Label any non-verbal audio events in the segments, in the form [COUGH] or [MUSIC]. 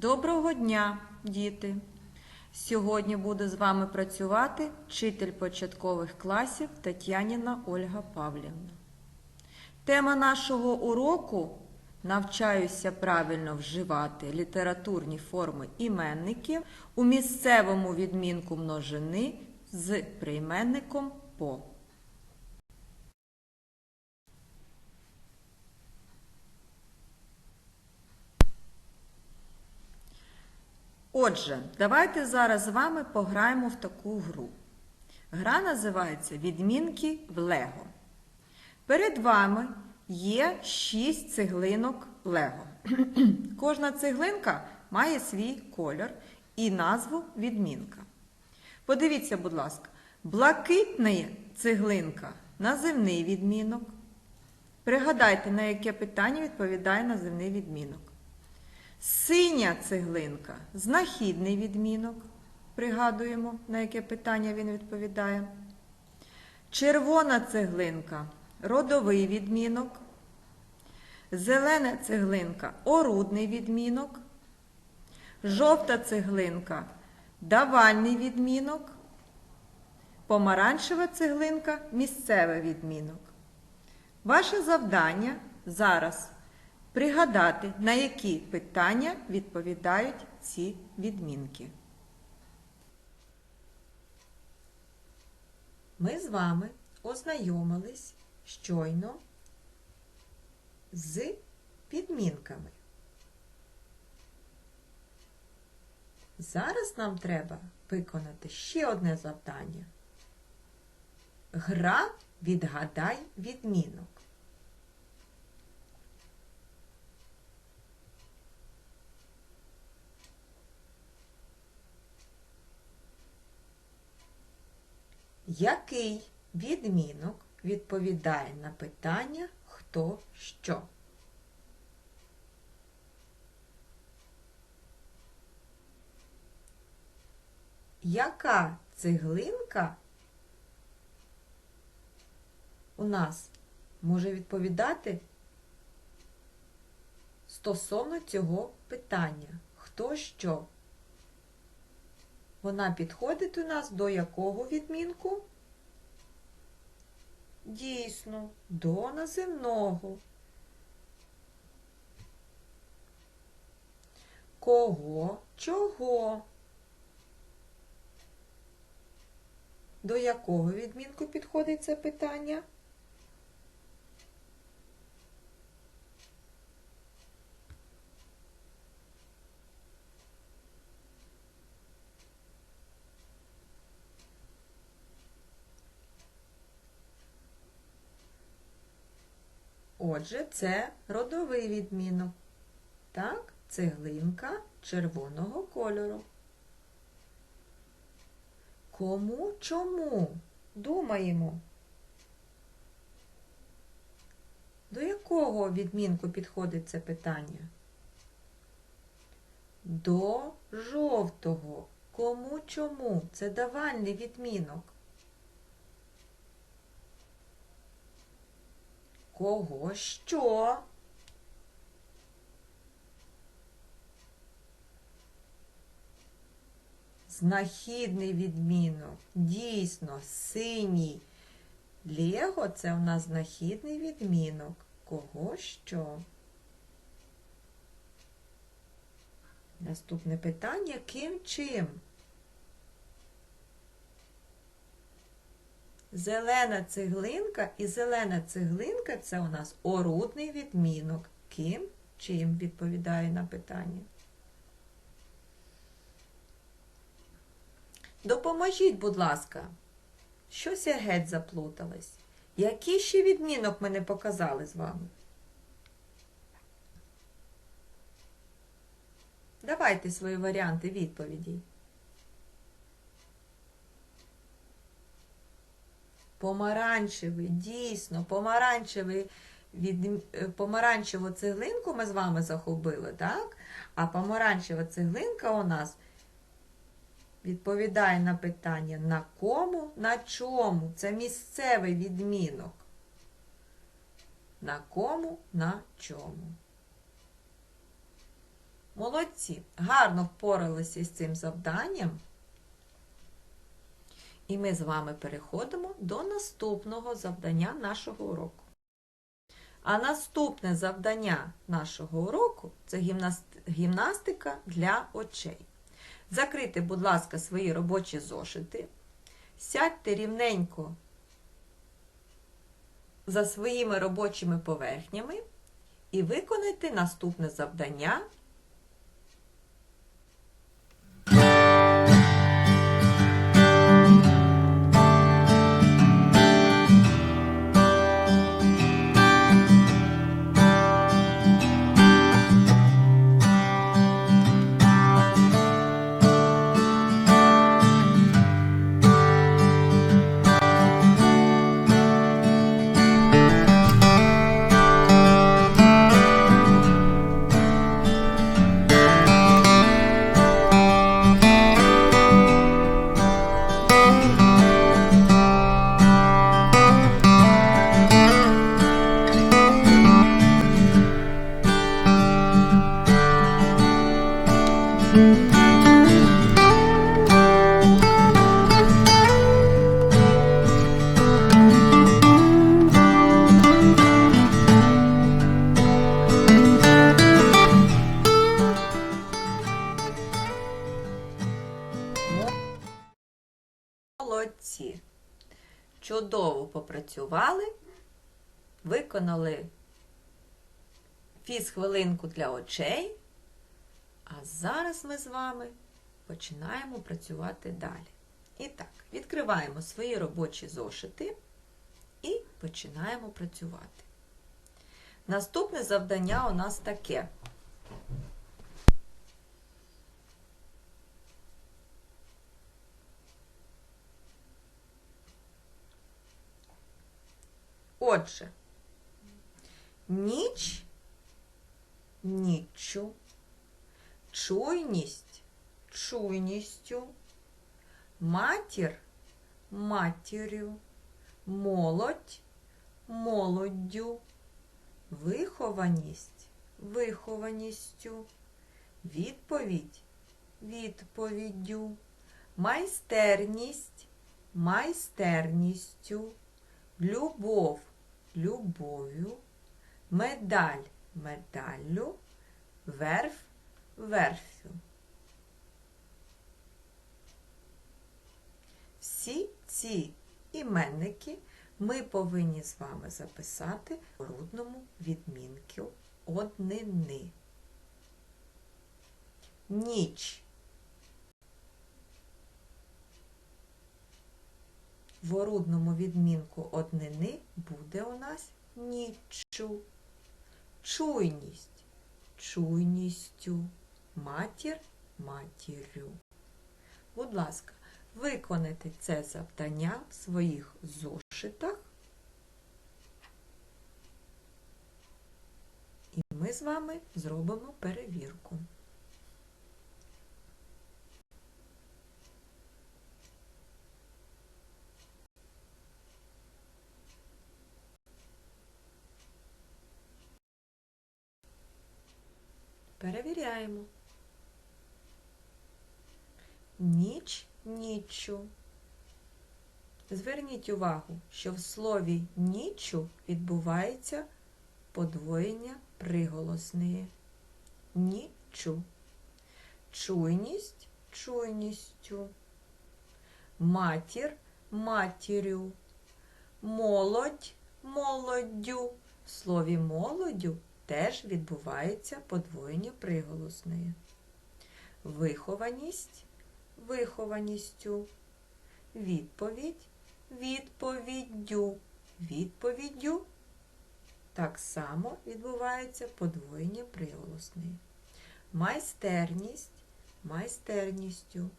Доброго дня, діти! Сьогодні буде з вами працювати вчитель початкових класів Тетяніна Ольга Павлівна. Тема нашого уроку навчаюся правильно вживати літературні форми іменників у місцевому відмінку множини з прийменником по. Отже, давайте зараз з вами пограємо в таку гру. Гра називається Відмінки в Лего. Перед вами є 6 цеглинок Лего. [CLEARS THROAT] Кожна цеглинка має свій колір і назву відмінка. Подивіться, будь ласка, блакитна цеглинка називний відмінок. Пригадайте, на яке питання відповідає називний відмінок. Синя цеглинка знахідний відмінок. Пригадуємо, на яке питання він відповідає. Червона цеглинка родовий відмінок. Зелена цеглинка орудний відмінок. Жовта цеглинка давальний відмінок. Помаранчева цеглинка місцевий відмінок. Ваше завдання зараз пригадати, на які питання відповідають ці відмінки. Ми з вами ознайомились щойно з підмінками. Зараз нам треба виконати ще одне завдання. Гра відгадай відмінок. Який відмінок відповідає на питання хто що? Яка цеглинка у нас може відповідати стосовно цього питання? Хто що? Вона підходить у нас до якого відмінку? Дійсно, до називного. Кого, чого? До якого відмінку підходить це питання? Отже, це родовий відмінок. Так, цеглинка червоного кольору. Кому чому? Думаємо. До якого відмінку підходить це питання? До жовтого. Кому чому? Це давальний відмінок. Кого що? Знахідний відмінок. Дійсно, синій. Лего це у нас знахідний відмінок. Кого що? Наступне питання ким чим? Зелена цеглинка і зелена цеглинка це у нас орудний відмінок. Ким чим відповідає на питання? Допоможіть, будь ласка. Щось я геть заплуталась. Який ще відмінок ми не показали з вами? Давайте свої варіанти відповідей. Помаранчевий, дійсно, помаранчевий від, е, помаранчеву цеглинку ми з вами захопили, так? А помаранчева цеглинка у нас відповідає на питання на кому, на чому. Це місцевий відмінок. На кому, на чому. Молодці, гарно впоралися з цим завданням. І ми з вами переходимо до наступного завдання нашого уроку. А наступне завдання нашого уроку це гімнастика для очей. Закрийте, будь ласка, свої робочі зошити. Сядьте рівненько за своїми робочими поверхнями і виконайте наступне завдання. Молодці! Чудово попрацювали, виконали фіз-хвилинку для очей. А зараз ми з вами починаємо працювати далі. І так, відкриваємо свої робочі зошити і починаємо працювати. Наступне завдання у нас таке. Отже, ніч, ніччю, чуйність, чуйністю, матір, матір'ю, молодь, молоддю, вихованість, вихованістю, відповідь, відповіддю, майстерність, майстерністю, любов, любов'ю, медаль, медаллю, верф, верфю. Всі ці іменники ми повинні з вами записати в рудному відмінку однини. Ніч. В орудному відмінку однини буде у нас ніччю. Чуйність чуйністю, матір матір'ю. Будь ласка, виконайте це завдання в своїх зошитах. І ми з вами зробимо перевірку. Перевіряємо. Ніч ніччю. Зверніть увагу, що в слові ніччю відбувається подвоєння приголосної. Ніччю. Чуйність чуйністю. Матір матір'ю. Молодь молоддю. В слові молоддю теж відбувається подвоєння приголосної. Вихованість вихованістю. Відповідь відповіддю. Відповіддю так само відбувається подвоєння приголосної. Майстерність майстерністю.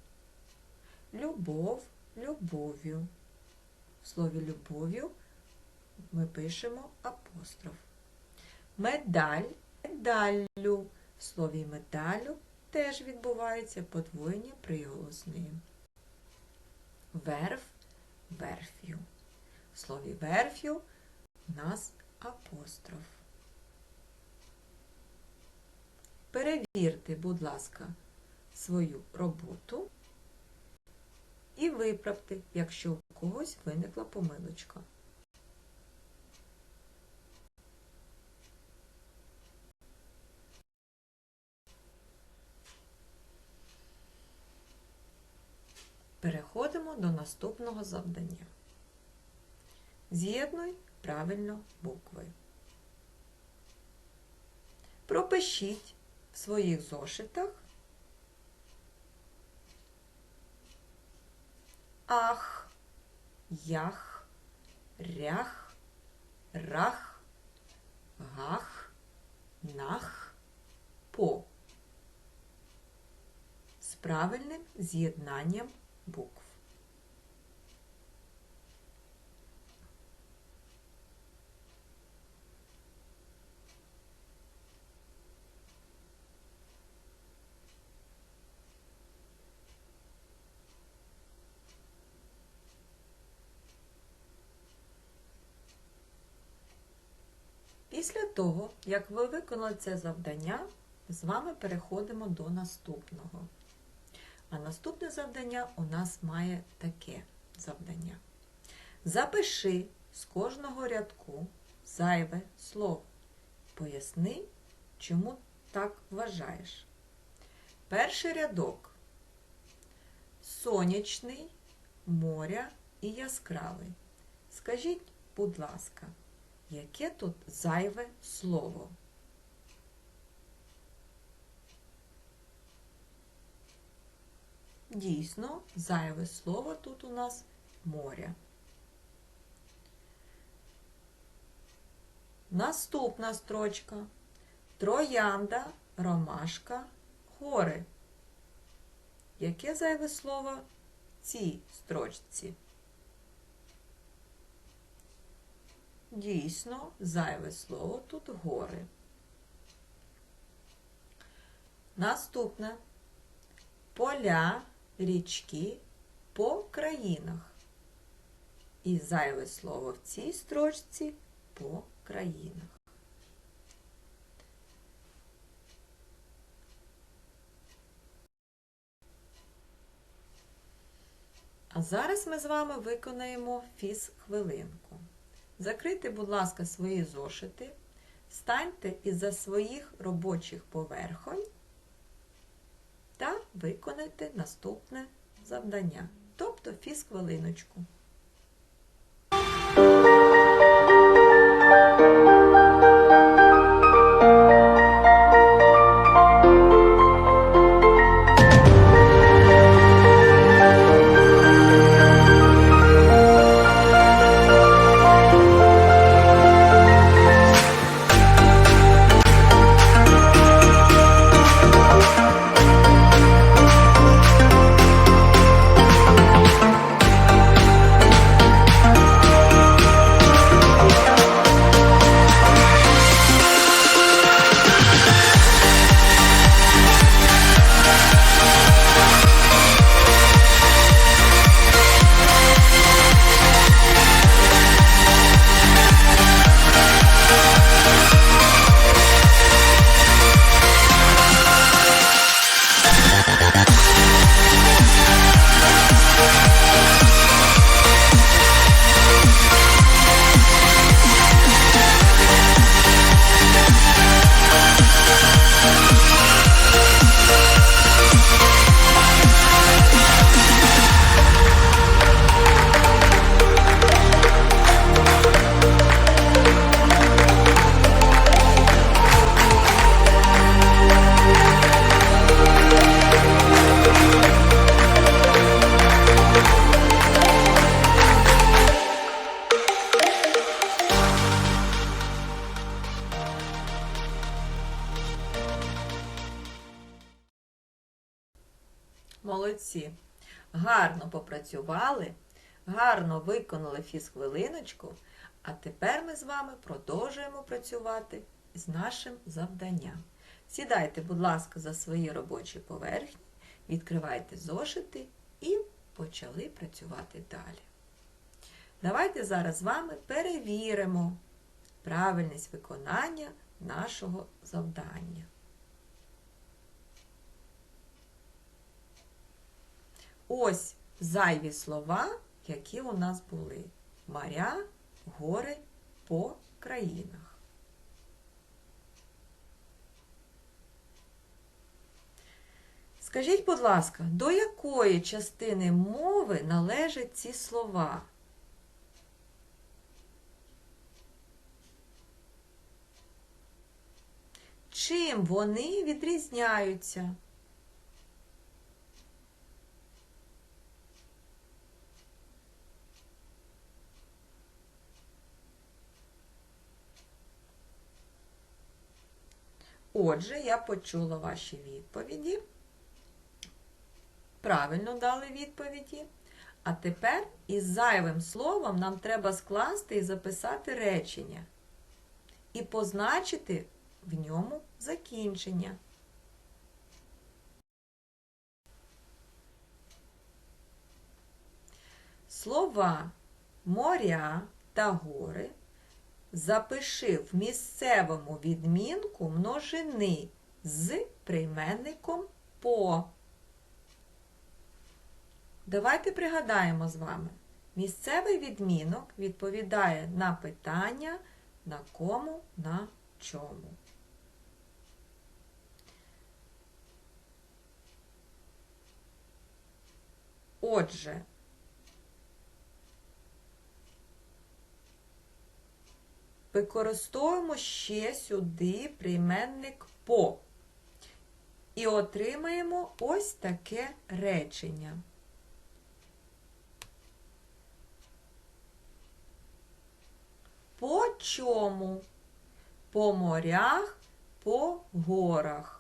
Любов любов'ю. В слові любов'ю ми пишемо апостроф. Медаль медаллю. В слові медалю теж відбувається подвоєння приголосної. Верф верф'ю. В слові верф'ю у нас апостроф. Перевірте, будь ласка, свою роботу і виправте, якщо у когось виникла помилочка. Переходимо до наступного завдання. З'єднуй правильно букви. Пропишіть в своїх зошитах ах, ях, рях, рах, гах, нах, по з правильним з'єднанням букв. Після того, як ви виконали це завдання, з вами переходимо до наступного. А наступне завдання у нас має таке завдання. Запиши з кожного рядку зайве слово. Поясни, чому так вважаєш. Перший рядок сонячний, моря і яскравий. Скажіть, будь ласка, яке тут зайве слово? Дійсно, зайве слово тут у нас море. Наступна строчка. Троянда, ромашка, гори. Яке зайве слово в цій строчці? Дійсно, зайве слово тут гори. Наступне поля, річки по країнах. І зайве слово в цій строчці по країнах. А зараз ми з вами виконаємо фіз-хвилинку. Закрийте, будь ласка, свої зошити, станьте із-за своїх робочих поверхонь та виконайте наступне завдання, тобто фіз-хвилиночку. Молодці. Гарно попрацювали, гарно виконали фізхвилиночку, а тепер ми з вами продовжуємо працювати з нашим завданням. Сідайте, будь ласка, за свої робочі поверхні, відкривайте зошити і почали працювати далі. Давайте зараз з вами перевіримо правильність виконання нашого завдання. Ось зайві слова, які у нас були. Моря, гори по країнах. Скажіть, будь ласка, до якої частини мови належать ці слова? Чим вони відрізняються? Отже, я почула ваші відповіді. Правильно дали відповіді. А тепер із зайвим словом нам треба скласти і записати речення і позначити в ньому закінчення. Слова моря та гори запиши в місцевому відмінку множини з прийменником по. Давайте пригадаємо з вами. Місцевий відмінок відповідає на питання на кому, на чому. Отже, використовуємо ще сюди прийменник по. І отримаємо ось таке речення. По чому? По морях, по горах.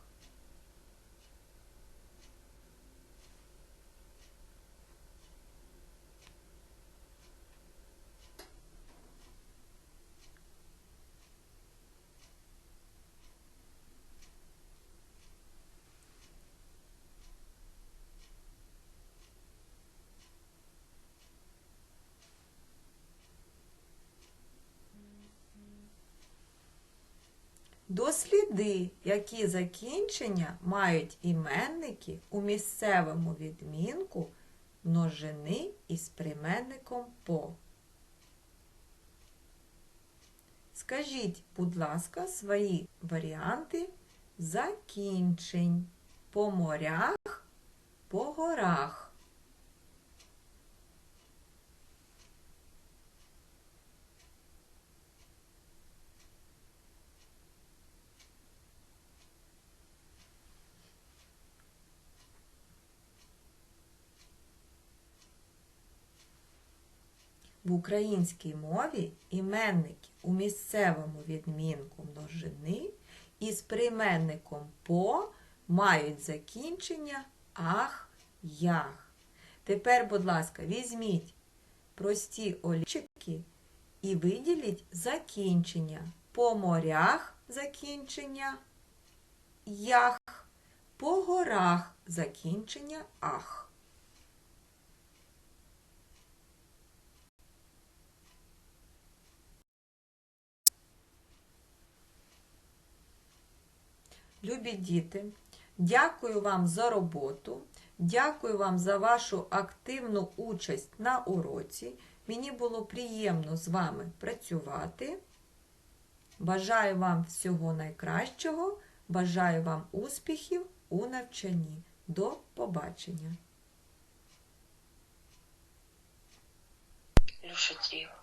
Досліди, які закінчення мають іменники у місцевому відмінку множини із прийменником по. Скажіть, будь ласка, свої варіанти закінчень по морях, по горах. В українській мові іменники у місцевому відмінку множини із прийменником по мають закінчення ах, ях. Тепер, будь ласка, візьміть прості олівчики і виділіть закінчення. По морях закінчення ях, по горах закінчення ах. Любі діти, дякую вам за роботу, дякую вам за вашу активну участь на уроці. Мені було приємно з вами працювати. Бажаю вам всього найкращого, бажаю вам успіхів у навчанні. До побачення! Люша, тихо.